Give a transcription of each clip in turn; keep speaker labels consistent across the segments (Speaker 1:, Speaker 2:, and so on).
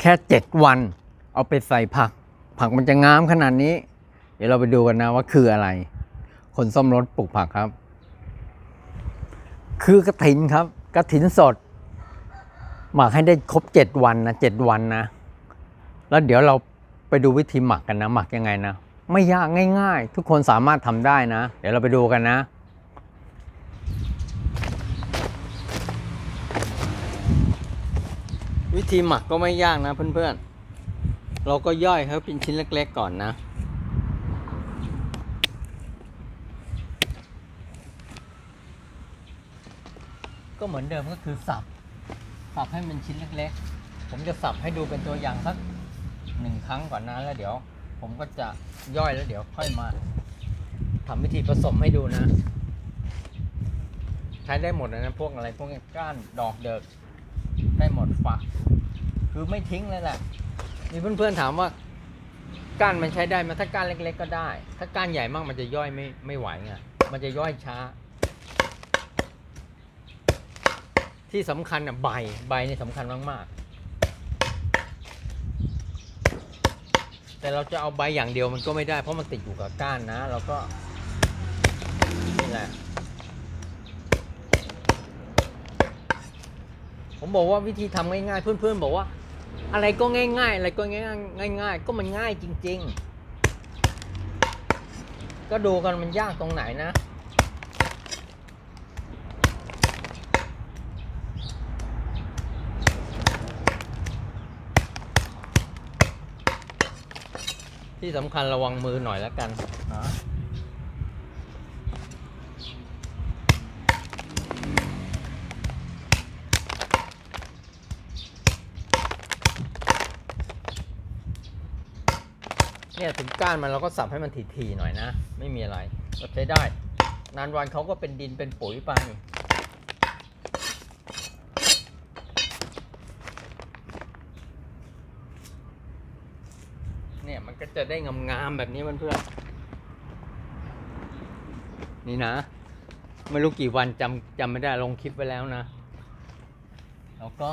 Speaker 1: แค่เจ็ดวัน เอาไปใส่ผัก ผักมันจะงามขนาดนี้ เดี๋ยวเราไปดูกันนะว่าคืออะไร คนส้มรสปลูกผักครับ คือกระถินครับกระถินสด หมักให้ได้ครบเจ็ดวันนะเจ็ดวันนะ แล้วเดี๋ยวเราไปดูวิธีหมักกันนะ หมักยังไงนะ ไม่ยากง่าย ๆ ทุกคนสามารถทำได้นะ เดี๋ยวเราไปดูกันนะ วิธีหมักก็ไม่ยากนะเพื่อนๆ เราก็ย่อยเขาเป็นชิ้นเล็กๆก่อนนะ ก็เหมือนเดิมก็คือสับ สับให้มันชิ้นเล็กๆ ผมจะสับให้ดูเป็นตัวอย่างสักหนึ่งครั้งก่อนนะแล้วเดี๋ยว ผมก็จะย่อยแล้วเดี๋ยวค่อยมาทำวิธีผสมให้ดูนะ ใช้ได้หมดเลยนะพวกอะไรพวกก้านดอกเดิก ได้หมดฝักคือไม่ทิ้งเลยแหละมีเพื่อนๆถามว่าก้านมันใช้ได้ไหมถ้าก้านเล็ก ๆ ก็ได้ ถ้าก้านใหญ่มากมันจะย่อยไม่ไม่ไหวไงมันจะย่อยช้า ที่สำคัญอะใบใบนี่สำคัญมากๆแต่เราจะเอาใบอย่างเดียวมันก็ไม่ได้ เพราะมันติดอยู่กับก้านนะ เราก็นี่แหละ ผมบอกว่าวิธีทำง่ายๆ เพื่อนๆบอกว่า อะไรก็ง่าย ๆ อะไรก็ง่ายๆง่าย ๆ ก็มันง่ายจริง ๆ ก็ดูกันมันยากตรงไหนนะที่สำคัญระวังมือหน่อยแล้วกันนะ เนี่ยถึงก้านมันเราก็สับให้มันถี่ๆหน่อยนะ ไม่มีอะไรก็ใช้ได้ นานวันเขาก็เป็นดินเป็นปุ๋ยไปเนี่ยมันก็จะได้งามๆแบบนี้มันเพื่อนนี่นะ ไม่รู้กี่วันจำจำไม่ได้ลงคลิปไว้แล้วนะ แล้วก็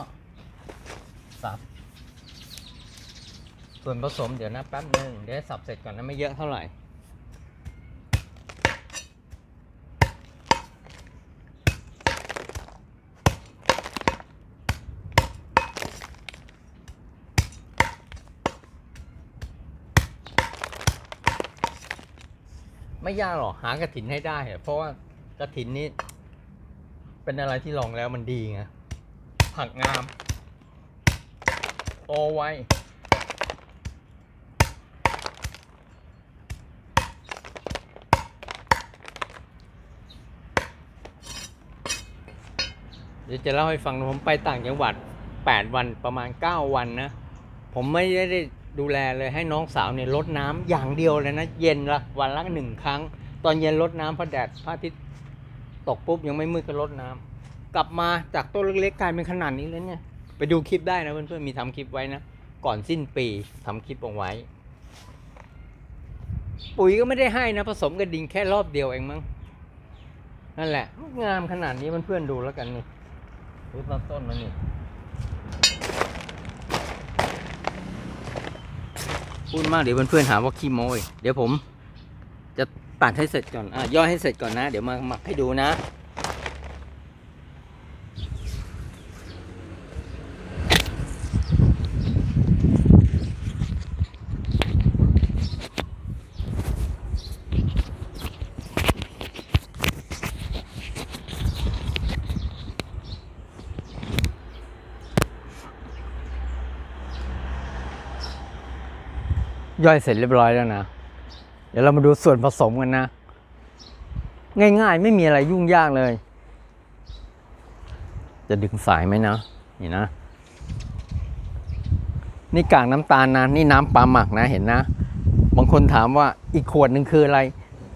Speaker 1: สับ ส่วนผสมเดี๋ยวนะแป๊บหนึ่งเดี๋ยวให้สับเสร็จก่อนนะไม่เยอะเท่าไหร่ ไม่ยากหรอกหากระถินให้ได้อะเพราะว่ากระถินนี้ เป็นอะไรที่ลองแล้วมันดีไงผักงาม โตไว เดี๋ยวจะเล่าให้ฟังนะผมไปต่างจังหวัด 8 วันประมาณ 9 วันนะ ผมไม่ได้ดูแลเลยให้น้องสาวเนี่ยลดน้ำอย่างเดียวเลยนะ เย็นละวันละหนึ่งครั้ง ตอนเย็นลดน้ำพระแดดพระอาทิตย์ตกปุ๊บยังไม่มืดก็ลดน้ำกลับมาจากต้นเล็กๆกลายเป็นขนาดนี้แล้วเนี่ย ไปดูคลิปได้นะเพื่อนๆมีทำคลิปไว้นะ ก่อนสิ้นปีทำคลิปเอาไว้ ปุ๋ยก็ไม่ได้ให้นะ ผสมกับดินแค่รอบเดียวเองมั้งนั่นแหละงามขนาดนี้เพื่อนๆดูแล้วกันนี่ ดูต้นต้นมันนี่พูดมากเดี๋ยวเพื่อนๆหาว่าขี้โมย เดี๋ยวผมจะตัดให้เสร็จก่อน อะย่อยให้เสร็จก่อนนะ เดี๋ยวมาหมักให้ดูนะ ย่อยเสร็จเรียบร้อยแล้วนะ เดี๋ยวเรามาดูส่วนผสมกันนะ ง่ายๆ ไม่มีอะไรยุ่งยากเลย จะดึงสายไหมนะ นี่นะ นี่กากน้ำตาลนะ นี่น้ำปลาหมักนะเห็นนะ บางคนถามว่าอีกขวดหนึ่งคืออะไร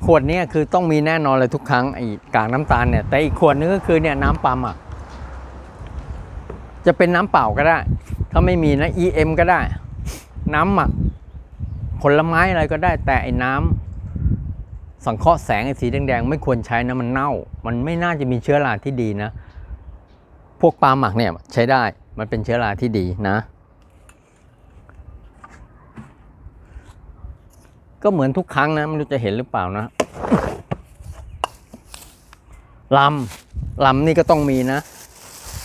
Speaker 1: ขวดนี้คือต้องมีแน่นอนเลยทุกครั้งไอ้กากน้ำตาลเนี่ย แต่อีกขวดนึงก็คือเนี่ยน้ำปลาหมัก จะเป็นน้ำเปล่าก็ได้ ถ้าไม่มีนะ EM ก็ได้ น้ำหมัก ผลไม้อะไรก็ได้แต่ไอ้น้ำ สังเคราะห์แสงไอ้สีแดงๆไม่ควรใช้นะมันเน่า มันไม่น่าจะมีเชื้อราที่ดีนะ พวกปลาหมักเนี่ยใช้ได้มันเป็นเชื้อราที่ดีนะ ก็เหมือนทุกครั้งนะไม่รู้จะเห็นหรือเปล่านะลำลำนี่ก็ต้องมีนะ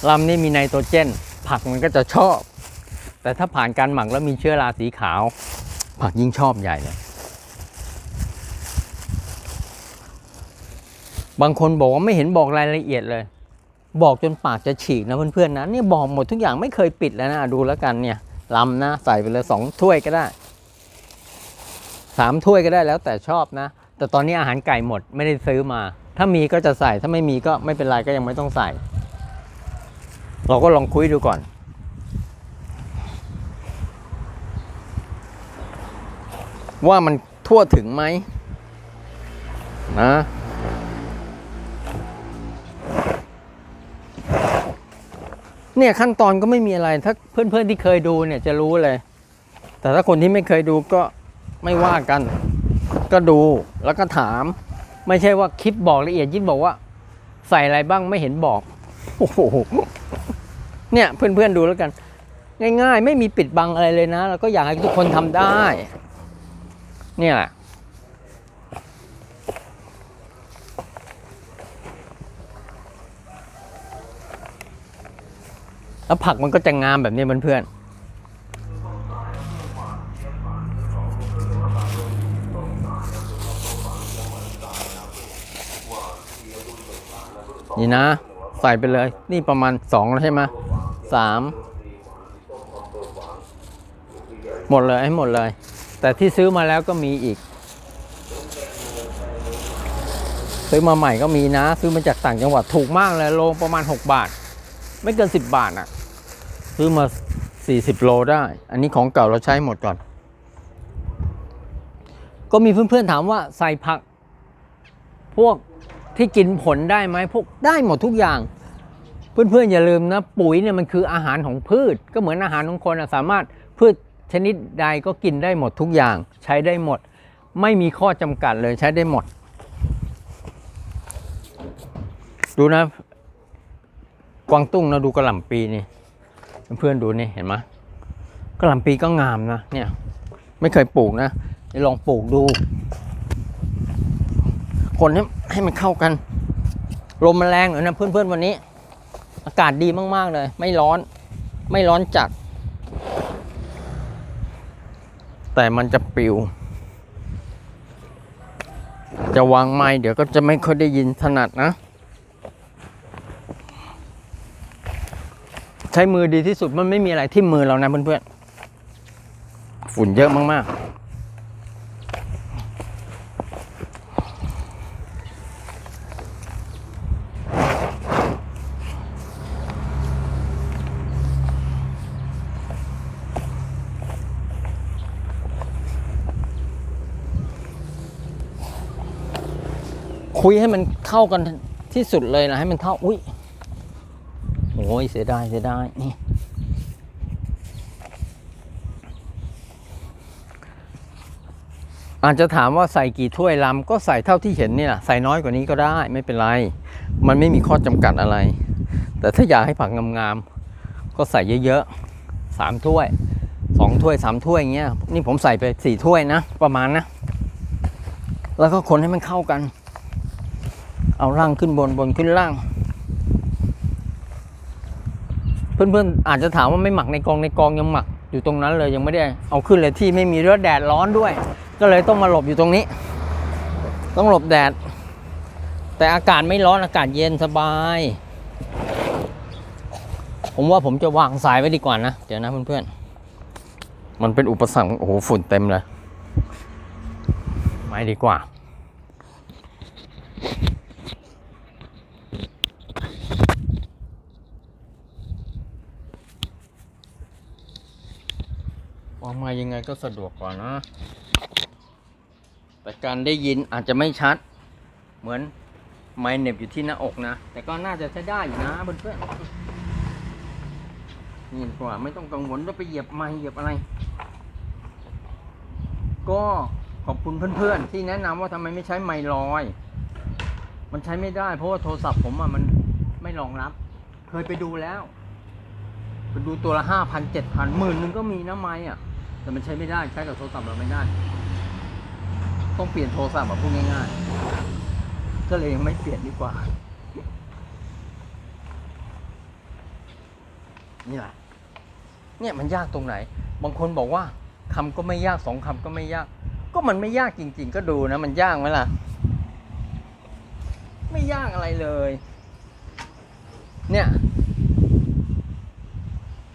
Speaker 1: ลำนี่มีไนโตรเจน ผักมันก็จะชอบ แต่ถ้าผ่านการหมักแล้วมีเชื้อราสีขาว ผักยิ่งชอบใหญ่เลยบางคนบอกว่าไม่เห็นบอกรายละเอียดเลย บอกจนปากจะฉีกนะเพื่อนๆนะนี่บอกหมดทุกอย่างไม่เคยปิดแล้วนะดูแล้วกันเนี่ยลำนะใส่ไปเลยสองถ้วยก็ได้สามถ้วยก็ได้แล้วแต่ชอบนะ แต่ตอนนี้อาหารไก่หมดไม่ได้ซื้อมา ถ้ามีก็จะใส่ถ้าไม่มีก็ไม่เป็นไรก็ยังไม่ต้องใส่ เราก็ลองคุยดูก่อน ว่ามันทั่วถึงไหมนะเนี่ยขั้นตอนก็ไม่มีอะไร ถ้าเพื่อนๆที่เคยดูเนี่ยจะรู้เลย แต่ถ้าคนที่ไม่เคยดูก็ไม่ว่ากัน ก็ดูแล้วก็ถาม ไม่ใช่ว่าคลิปบอกละเอียดยิ่งบอกว่า ใส่อะไรบ้างไม่เห็นบอกโอ้โหเนี่ยเพื่อนๆดูแล้วกัน ง่าย ๆ ไม่มีปิดบังอะไรเลยนะ แล้วก็อยากให้ทุกคนทำได้ เนี่ยแหละแล้วผักมันก็จะงามแบบนี้เพื่อนๆนี่นะ ใส่ไปเลย นี่ประมาณสองแล้วใช่ไหมสามหมดเลยให้หมดเลย แต่ที่ซื้อมาแล้วก็มีอีก ซื้อมาใหม่ก็มีนะ ซื้อมาจากต่างจังหวัดถูกมากเลยโลประมาณ 6 บาท ไม่เกิน 10 บาทอะ ซื้อมา 40 โลได้ อันนี้ของเก่าเราใช้หมดก่อน ก็มีเพื่อนๆถามว่าใส่ผัก พวกที่กินผลได้ไหมพวกได้หมดทุกอย่าง เพื่อนๆอย่าลืมนะ ปุ๋ยเนี่ยมันคืออาหารของพืช ก็เหมือนอาหารของคนอะสามารถพืช ชนิดใดก็กินได้หมดทุกอย่าง ใช้ได้หมด ไม่มีข้อจำกัดเลยใช้ได้หมด ดูนะ กวางตุ้งนะดูกระหล่ำปีนี่เพื่อนๆดูนี่เห็นไหมกระหล่ำปีก็งามนะเนี่ยไม่เคยปลูกนะลองปลูกดู คนให้ให้มันเข้ากัน ลมมันแรงหน่อยนะเพื่อนๆวันนี้ อากาศดีมากๆเลย ไม่ร้อน ไม่ร้อนจัด แต่มันจะปิว จะวางไม้เดี๋ยวก็จะไม่ค่อยได้ยินถนัดนะ ใช้มือดีที่สุดมันไม่มีอะไรที่มือเรานะเพื่อนๆ ฝุ่นเยอะมากๆ คุยให้มันเข้ากันที่สุดเลยนะให้มันเท่าอุ้ยโอ้ยเสียดายเสียดายนี่อาจจะถามว่าใส่กี่ถ้วยลำก็ใส่เท่าที่เห็นนี่แหละใส่น้อยกว่านี้ก็ได้ไม่เป็นไร มันไม่มีข้อจำกัดอะไร แต่ถ้าอยากให้ผักงามๆก็ใส่เยอะๆสามถ้วยสองถ้วยสามถ้วยอย่างเงี้ยนี่ผมใส่ไปสี่ถ้วยนะประมาณนะ แล้วก็คนให้มันเข้ากัน เอาล่างขึ้นบนบนขึ้นล่าง เพื่อนๆอาจจะถามว่าไม่หมักในกองในกองยังหมักอยู่ตรงนั้นเลยยังไม่ได้เอาขึ้นเลยที่ไม่มีเรือแดดร้อนด้วย ก็เลยต้องมาหลบอยู่ตรงนี้ ต้องหลบแดด แต่อากาศไม่ร้อนอากาศเย็นสบาย ผมว่าผมจะวางสายไว้ดีกว่านะเดี๋ยวนะเพื่อนๆมันเป็นอุปสรรคโอ้โหฝุ่นเต็มเลยไม่ดีกว่า วางมายังไงก็สะดวกกว่านะ แต่การได้ยินอาจจะไม่ชัด เหมือนไม้เน็บอยู่ที่หน้าอกนะ แต่ก็น่าจะใช้ได้อยู่นะเพื่อนๆนี่ดีกว่าไม่ต้องกังวลว่าไปเหยียบไม้เหยียบอะไร ก็ขอบคุณเพื่อนๆ ที่แนะนำว่าทำไมไม่ใช้ไม้ลอย มันใช้ไม่ได้ เพราะว่าโทรศัพท์ผมอะมันไม่รองรับ เคยไปดูแล้ว ไปดูตัวละห้าพันเจ็ดพันหมื่นนึงก็มีนะไม้อะ แต่มันใช้ไม่ได้ใช้กับโทรศัพท์เราไม่ได้ ต้องเปลี่ยนโทรศัพท์มาพูดง่ายๆ ก็เลยยังไม่เปลี่ยนดีกว่า นี่แหละเนี่ยมันยากตรงไหน บางคนบอกว่าคำก็ไม่ยากสองคำก็ไม่ยาก ก็มันไม่ยากจริง ๆ ก็ดูนะ มันยากไหมล่ะ ไม่ยากอะไรเลย เนี่ย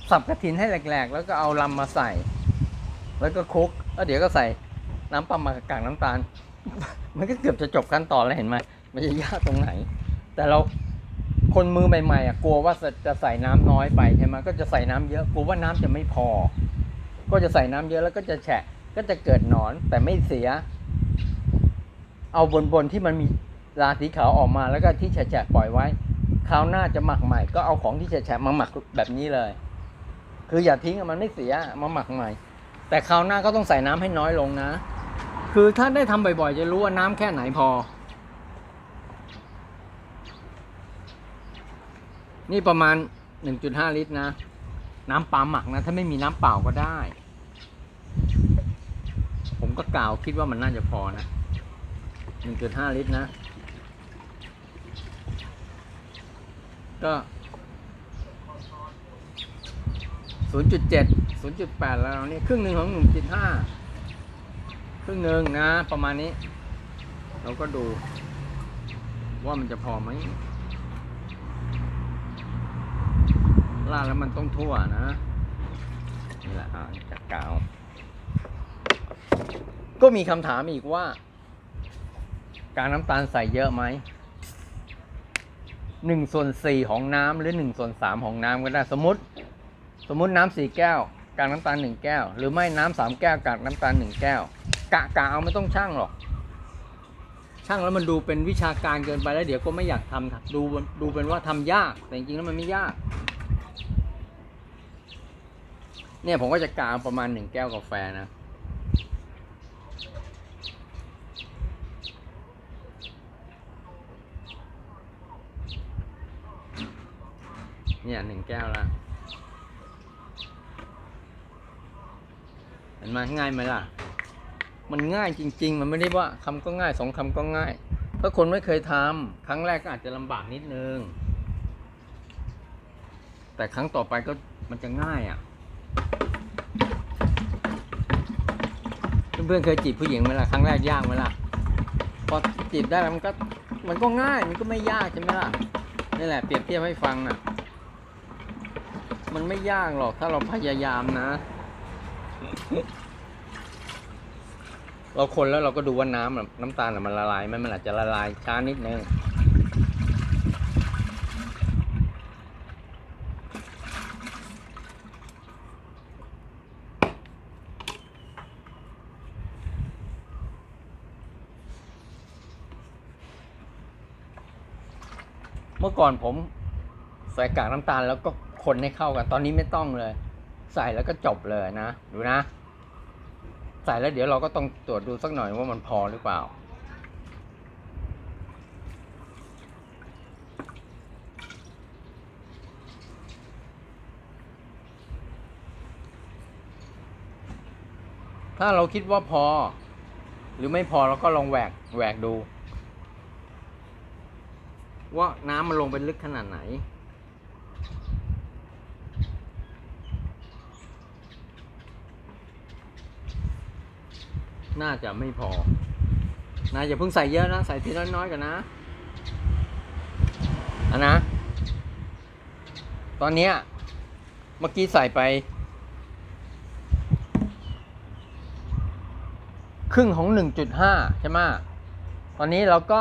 Speaker 1: สับกระถินให้แหลกๆ แล้วก็เอาลำมาใส่ แล้วก็คลุกแล้วเดี๋ยวก็ใส่น้ำปลามากากน้ำตาล มันก็เกือบจะจบขั้นตอนแล้วเห็นไหมมันจะยากตรงไหน แต่เราคนมือใหม่ๆอะกลัวว่าจะใส่น้ำน้อยไปใช่ไหมก็จะใส่น้ำเยอะกลัวว่าน้ำจะไม่พอ ก็จะใส่น้ำเยอะแล้วก็จะแฉะก็จะเกิดหนอนแต่ไม่เสีย เอาบนๆที่มันมีราสีขาวออกมาแล้วก็ที่แฉะๆปล่อยไว้คราวหน้าจะหมักใหม่ ก็เอาของที่แฉะมาหมักแบบนี้เลย คืออย่าทิ้งมันไม่เสียมาหมักใหม่ แต่คราวหน้าก็ต้องใส่น้ำให้น้อยลงนะ คือถ้าได้ทำบ่อยๆ จะรู้ว่าน้ำแค่ไหนพอ นี่ประมาณ 1.5 ลิตรนะ น้ำปลาหมักนะ ถ้าไม่มีน้ำเปล่าก็ได้ ผมก็กล่าวคิดว่ามันน่าจะพอนะ 1.5 ลิตรนะ ก็ 0.7 0.8 แล้วนี่ครึ่งหนึ่งของ1.5ครึ่งหนึ่งนะ ประมาณนี้ เราก็ดู ว่ามันจะพอไหมลาดแล้วมันต้องทั่วนะนี่แหละอ่าจากกาว ก็มีคำถามอีกว่า การน้ำตาลใส่เยอะไหมหนึ่งส่วนสี่ของน้ำหรือหนึ่งส่วนสามของน้ำก็ได้สมมติ สมมติน้ำสี่แก้วกากน้ำตาลหนึ่งแก้ว หรือไม่น้ำสามแก้วกากน้ำตาลหนึ่งแก้ว กะกะเอาไม่ต้องช่างหรอก ช่างแล้วมันดูเป็นวิชาการเกินไปแล้วเดี๋ยวก็ไม่อยากทำดูดูเป็นว่าทำยากแต่จริงๆแล้วมันไม่ยาก เนี่ยผมก็จะกาประมาณหนึ่งแก้วกาแฟนะเนี่ยหนึ่งแก้วละ เห็นไหมง่ายไหมล่ะ มันง่ายจริง ๆ มันไม่ได้ว่าคำก็ง่ายสองคำก็ง่ายถ้าคนไม่เคยทำครั้งแรกก็อาจจะลำบากนิดนึง แต่ครั้งต่อไปก็มันจะง่ายอะเพื่อนๆเคยจีบผู้หญิงไหมล่ะครั้งแรกยากไหมล่ะพอจีบได้แล้วมันก็มันก็ง่ายมันก็ไม่ยากใช่ไหมล่ะนี่แหละเปรียบเทียบให้ฟังอะ มันไม่ยากหรอกถ้าเราพยายามนะ เราคนแล้วเราก็ดูว่าน้ำน้ำตาลมันละลายไหมมันอาจจะละลายช้านิดนึงเมื่อก่อนผมใส่กากน้ำตาลแล้วก็คนให้เข้ากัน ตอนนี้ไม่ต้องเลย ใส่แล้วก็จบเลยนะ ดูนะ ใส่แล้วเดี๋ยวเราก็ต้องตรวจดูสักหน่อยว่ามันพอหรือเปล่า ถ้าเราคิดว่าพอ หรือไม่พอเราก็ลองแหวกแหวกดู ว่าน้ำมันลงไปลึกขนาดไหน น่าจะไม่พอ นะอย่าเพิ่งใส่เยอะนะ ใส่ทีละน้อยๆกันนะอันนะ ตอนนี้เมื่อกี้ใส่ไป ครึ่งของ 1.5 ใช่ไหมตอนนี้เราก็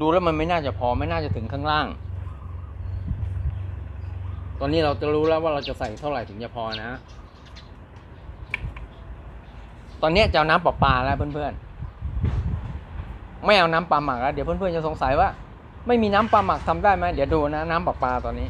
Speaker 1: ดูแล้วมันไม่น่าจะพอไม่น่าจะถึงข้างล่าง ตอนนี้เราจะรู้แล้วว่าเราจะใส่เท่าไหร่ถึงจะพอนะ ตอนนี้จะเอาน้ำประปาแล้วเพื่อนๆ ไม่เอาน้ำปลาหมักแล้วเดี๋ยวเพื่อนๆจะสงสัยว่า ไม่มีน้ำปลาหมักทำได้ไหมเดี๋ยวดูนะน้ำประปาตอนนี้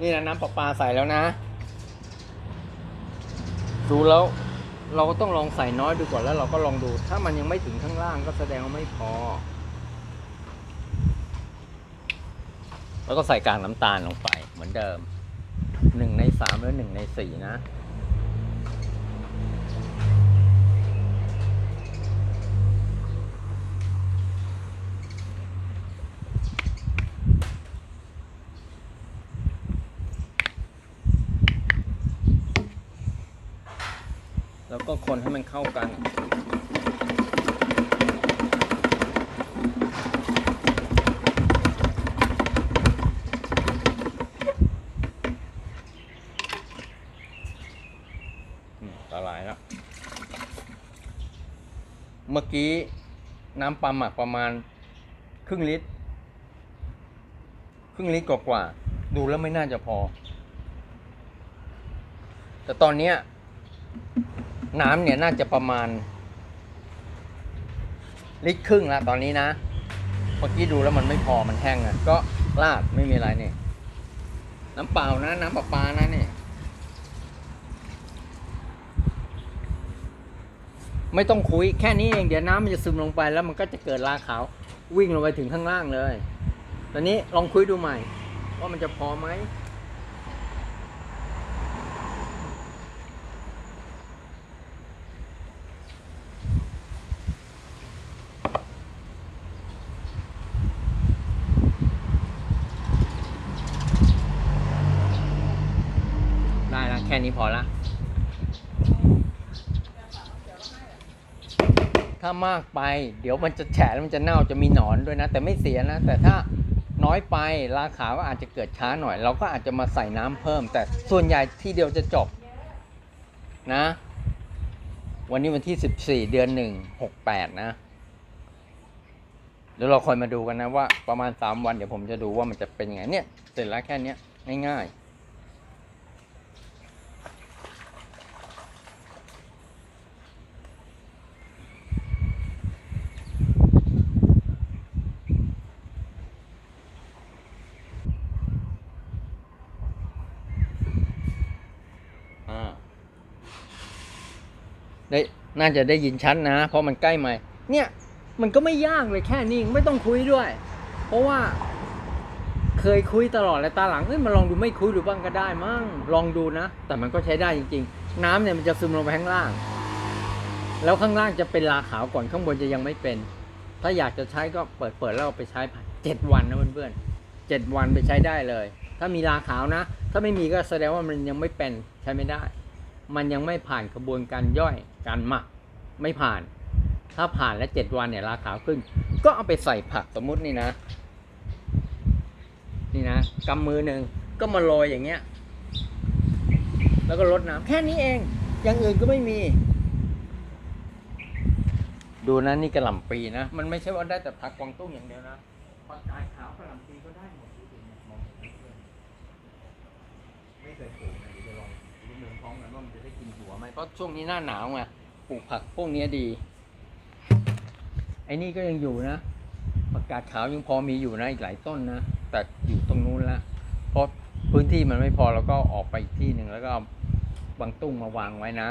Speaker 1: นี่นะน้ำปลาปลาใส่แล้วนะ ดูแล้วเราก็ต้องลองใส่น้อยดูก่อนแล้วเราก็ลองดู ถ้ามันยังไม่ถึงข้างล่างก็แสดงว่าไม่พอ แล้วก็ใส่กากน้ำตาลลงไปเหมือนเดิมหนึ่งในสามหรือหนึ่งในสี่นะ แล้วก็คน ให้มันเข้ากัน ละลายแล้ว เมื่อกี้น้ำปลาหมักประมาณครึ่งลิตร ครึ่งลิตรกว่าๆดูแล้วไม่น่าจะพอ แต่ตอนเนี้ย น้ำเนี่ยน่าจะประมาณ ลิตรครึ่งแล้วตอนนี้นะเมื่อกี้ดูแล้วมันไม่พอมันแห้งอะก็ราดไม่มีอะไรนี่ น้ำเปล่านะน้ำประปานะนี่ ไม่ต้องคุยแค่นี้เองเดี๋ยวน้ำมันจะซึมลงไปแล้วมันก็จะเกิดราขาว วิ่งลงไปถึงข้างล่างเลย ตอนนี้ลองคุยดูใหม่ ว่ามันจะพอไหม ได้ละแค่นี้พ อละ ถ้ามากไป เดี๋ยวมันจะแฉะมันจะเน่าจะมีหนอนด้วยนะ แต่ไม่เสียนะ แต่ถ้าน้อยไปราคาก็อาจจะเกิดช้าหน่อย เราก็อาจจะมาใส่น้ำเพิ่ม แต่ส่วนใหญ่ที่เดียวจะจบนะ วันนี้วันที่ 14 เดือน 1 68 นะเดี๋ยวเราคอยมาดูกันนะว่าประมาณ 3 วันเดี๋ยวผมจะดูว่ามันจะเป็นยังไงเนี่ย เสร็จแล้วแค่นี้ง่ายๆ ได้น่าจะได้ยินชัดนะ เพราะมันใกล้ไหมเนี่ยมันก็ไม่ยากเลยแค่นี้ไม่ต้องคุยด้วย เพราะว่า เคยคุยตลอดเลยตาหลังเอ้ยมาลองดูไม่คุยดูบ้างก็ได้มั่งลองดูนะ แต่มันก็ใช้ได้จริง ๆ น้ำเนี่ยมันจะซึมลงไปข้างล่าง แล้วข้างล่างจะเป็นลาขาวก่อนข้างบนจะยังไม่เป็น ถ้าอยากจะใช้ก็เปิดเปิดแล้วไปใช้ผ่านเจ็ดวันนะเพื่อนๆเจ็ดวันไปใช้ได้เลย ถ้ามีลาขาวนะ ถ้าไม่มีก็แสดงว่ามันยังไม่เป็นใช้ไม่ได้ มันยังไม่ผ่านกระบวนการย่อย การหมักไม่ผ่าน ถ้าผ่านแล้วเจ็ดวันเนี่ยลาขาวขึ้น ก็เอาไปใส่ผักสมมุตินี่นะ นี่นะกำมือหนึ่งก็มาโรยอย่างเงี้ย แล้วก็รดน้ำแค่นี้เอง อย่างอื่นก็ไม่มี ดูนะนี่กระหล่ำปีนะ มันไม่ใช่ว่าได้แต่ผักกวางตุ้งอย่างเดียวนะผักกาดขาวกระหล่ำ เพราะช่วงนี้หน้าหนาวไงปลูกผักพวกนี้ดี ไอ้นี่ก็ยังอยู่นะผักกาดขาวยังพอมีอยู่นะอีกหลายต้นนะ แต่อยู่ตรงนู้นละเพราะพื้นที่มันไม่พอเราก็ออกไปอีกที่หนึ่งแล้วก็เอาบางตุ้งมาวางไว้นะ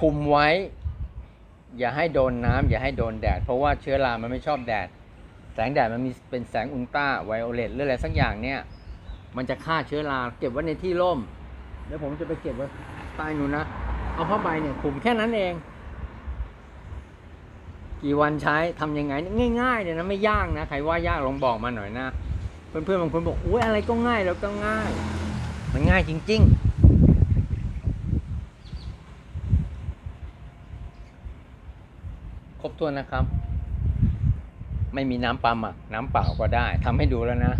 Speaker 1: คุมไว้ อย่าให้โดนน้ำอย่าให้โดนแดด เพราะว่าเชื้อรามันไม่ชอบแดด แสงแดดมันมีเป็นแสงอุลตราไวโอเลตหรืออะไรสักอย่างเนี่ย มันจะฆ่าเชื้อราเก็บไว้ในที่ร่ม เดี๋ยวผมจะไปเก็บไว้ใต้นู่นนะ เอาผ้าใบเนี่ยคลุมแค่นั้นเอง กี่วันใช้ทำยังไง ง่ายๆเนี่ยนะไม่ยากนะ ใครว่ายากลองบอกมาหน่อยนะ เพื่อนๆบางคนบอกอุ้ยอะไรก็ง่ายแล้วก็ง่าย มันง่ายจริง ๆครบถ้วนนะครับ ไม่มีน้ำปลาหมัก น้ำเปล่าก็ได้ทำให้ดูแล้วนะ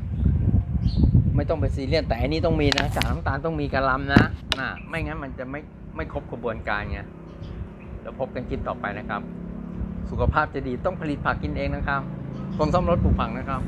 Speaker 1: ไม่ต้องไปซีเรียสแต่อันนี้ต้องมีนะจากน้ำตาลต้องมีกะลำนะน่ะไม่งั้นมันจะไม่ไม่ครบกระบวนการไงแล้วพบกันคลิปต่อไปนะครับ สุขภาพจะดีต้องผลิตผักกินเองนะครับกรมซ่อมรถปลูกผักนะครับ